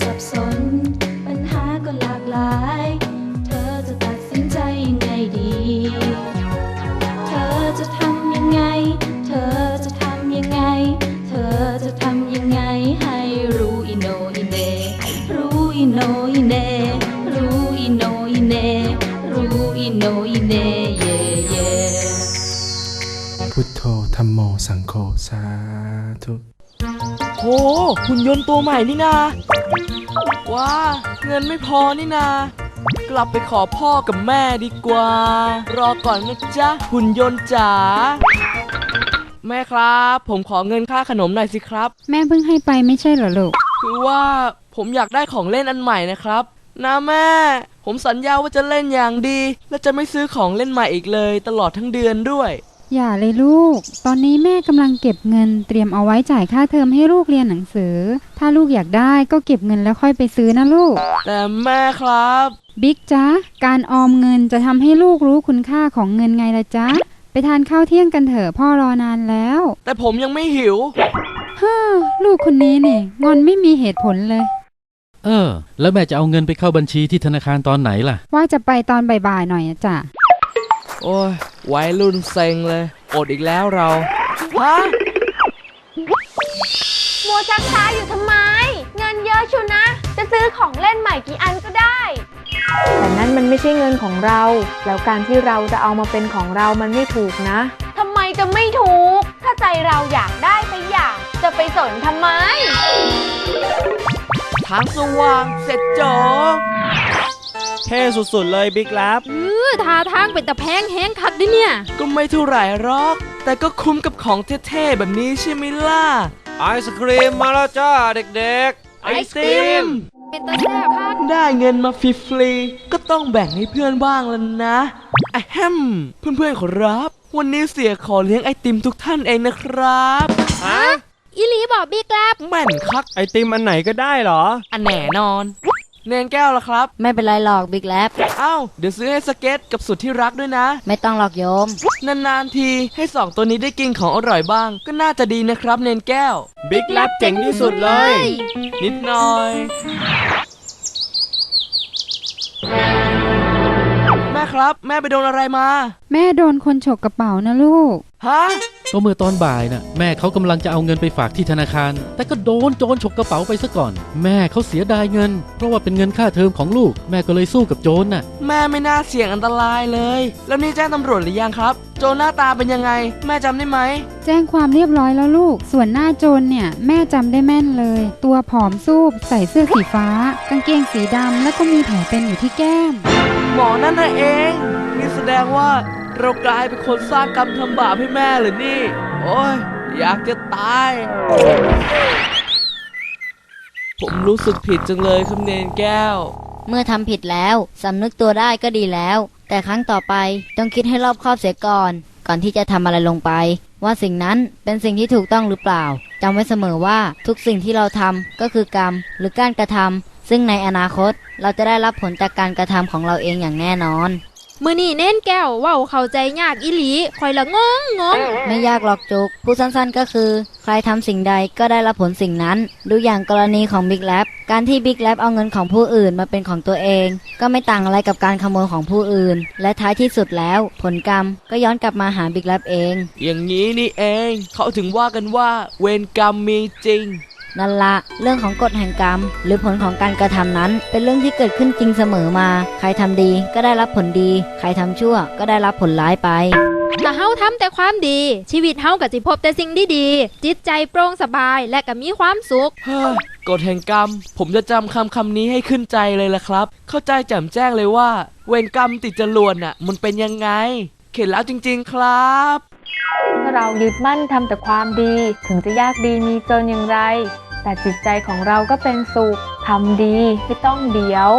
สับสน ปัญหาก็หลากหลาย เธอจะตัดสินใจยังไงดี เธอจะทำยังไง เธอจะทำยังไง เธอจะทำยังไง ให้รู้อีโนอีเน รู้อีโนอีเน รู้อีโนอีเน รู้อีโนอีเน เย่เย่พุทโธธรรมโมสังโฆสาธุ โหหุ่นยนต์ตัวใหม่นี่นาว้าเงินไม่พอนี่นา กลับไปขอพ่อกับแม่ดีกว่า รอก่อนนะจ๊ะ หุ่นยนต์จ๋าแม่ครับ ผมขอเงินค่าขนมหน่อยสิครับ แม่เพิ่งให้ไปไม่ใช่เหรอลูก คือว่าผมอยากได้ของเล่นอันใหม่นะครับนะแม่ ผมสัญญาว่าจะเล่นอย่างดี และจะไม่ซื้อของเล่นใหม่อีกเลย ตลอดทั้งเดือนด้วย อย่าเลยลูก ตอนนี้แม่กำลังเก็บเงินเตรียมเอาไว้จ่ายค่าเทอมให้ลูกเรียนหนังสือ ถ้าลูกอยากได้ก็เก็บเงินแล้วค่อยไปซื้อนะลูก แต่แม่ครับ บิ๊กจ๊ะ การออมเงินจะทำให้ลูกรู้คุณค่าของเงินไงล่ะจ๊ะ ไปทานข้าวเที่ยงกันเถอะพ่อรอนานแล้ว แต่ผมยังไม่หิวฮ่าลูกคนนี้นี่งอนไม่มีเหตุผลเลย เออ แล้วแม่จะเอาเงินไปเข้าบัญชีที่ธนาคารตอนไหนล่ะ ว่าจะไปตอนบ่ายๆหน่อยอะจ้ะโอ้ย วัยรุ่นเซ็งเลย อดอีกแล้วเรา ฮะ มัวชักช้าอยู่ทำไม เงินเยอะชูนะ จะซื้อของเล่นใหม่กี่อันก็ได้ แต่นั่นมันไม่ใช่เงินของเรา แล้วการที่เราจะเอามาเป็นของเรามันไม่ถูกนะ ทำไมจะไม่ถูก ถ้าใจเราอยากได้สักอย่าง จะไปสนทำไม ทางสว่างเสร็จจอเท่สุดๆเลยบิ๊กแลบทาทางเป็นตะแพงแห้งคักดิเนี่ย ก็ไม่เท่าไหร่หรอก แต่ก็คุ้มกับของเท่ๆแบบนี้ใช่ไหมล่ะ ไอศครีมมาแล้วจ้าเด็กๆ ไอติมเป็นตะแซ่บคักได้เงินมาฟรีๆก็ต้องแบ่งให้เพื่อนบ้างแล้วนะอะแฮมเพื่อนๆขอรับ วันนี้เสียขอเลี้ยงไอติมทุกท่านเองนะครับ ฮะ อีหลีบอกบิ๊กแลบแม่นคัก ไอติมอันไหนก็ได้เหรอ อันแน่นอน เนนแก้วละครับ ไม่เป็นไรหรอกบิ๊กแลบเอ้าเดี๋ยวซื้อให้สเก็ตกับสุดที่รักด้วยนะ ไม่ต้องหรอกโยม นานๆทีให้สองตัวนี้ได้กินของอร่อยบ้าง ก็น่าจะดีนะครับ เนนแก้ว บิ๊กแลบเจ๋งที่สุดเลย นิดหน่อย แม่ครับ แม่ไปโดนอะไรมา แม่โดนคนฉกกระเป๋านะลูก ฮะก็เมื่อตอนบ่ายน่ะแม่เขากำลังจะเอาเงินไปฝากที่ธนาคาร แต่ก็โดนโจรฉกกระเป๋าไปซะก่อน แม่เขาเสียดายเงิน เพราะว่าเป็นเงินค่าเทอมของลูก แม่ก็เลยสู้กับโจรน่ะ แม่ไม่น่าเสี่ยงอันตรายเลย แล้วนี่แจ้งตำรวจหรือยังครับ โจรหน้าตาเป็นยังไง แม่จำได้ไหม แจ้งความเรียบร้อยแล้วลูก ส่วนหน้าโจรเนี่ย แม่จำได้แม่นเลย ตัวผอมซูบใส่เสื้อสีฟ้า กางเกงสีดำแล้วก็มีแผลเป็นอยู่ที่แก้ม หมอนั่นน่ะเองนี่แสดงว่า เรากลายเป็นคนสร้างกรรมทำบาปให้แม่เหรือนี่ โอ้ยอยากจะตาย ผมรู้สึกผิดจังเลยครับเนนแก้ว เมื่อทำผิดแล้วสำนึกตัวได้ก็ดีแล้ว แต่ครั้งต่อไปต้องคิดให้รอบคอบเสียก่อน ก่อนที่จะทำอะไรลงไป ว่าสิ่งนั้นเป็นสิ่งที่ถูกต้องหรือเปล่าจำไว้เสมอว่าทุกสิ่งที่เราทำก็คือกรรมหรือการกระทำซึ่งในอนาคตเราจะได้รับผลจากการกระทำของเราเองอย่างแน่นอน มือนี่เน้นแก้วเว้าเข้าใจยากอีหลีคอยละงงงงไม่ยากหรอกจุกพูดสั้นๆก็คือ ใครทำสิ่งใดก็ได้รับผลสิ่งนั้น ดูอย่างกรณีของบิ๊กแลบการที่บิ๊กแลบเอาเงินของผู้อื่นมาเป็นของตัวเอง ก็ไม่ต่างอะไรกับการขโมยของผู้อื่น และท้ายที่สุดแล้ว ผลกรรมก็ย้อนกลับมาหาบิ๊กแลบเอง อย่างนี้นี่เอง เขาถึงว่ากันว่า เวรกรรมมีจริง นั่นละเรื่องของกฎแห่งกรรม หรือผลของการกระทำนั้น เป็นเรื่องที่เกิดขึ้นจริงเสมอมา ใครทำดีก็ได้รับผลดี ใครทำชั่วก็ได้รับผลร้ายไปถ้าเฮาทำแต่ความดี ชีวิตเฮาก็สิพบแต่สิ่งดีๆจิตใจโปร่งสบายและก็มีความสุขเฮ้ยกฎแห่งกรรม ผมจะจำคำคำนี้ให้ขึ้นใจเลยล่ะครับ เข้าใจแจ่มแจ้งเลยว่า เวรกรรมติดจรวดน่ะ มันเป็นยังไง เข็ดแล้วจริง ๆ ครับเมื่อ เรายึดมั่นทำแต่ความดี ถึงจะยากดีมีจนอย่างไร แต่จิตใจของเราก็เป็นสุขทำดีไม่ต้องเดียว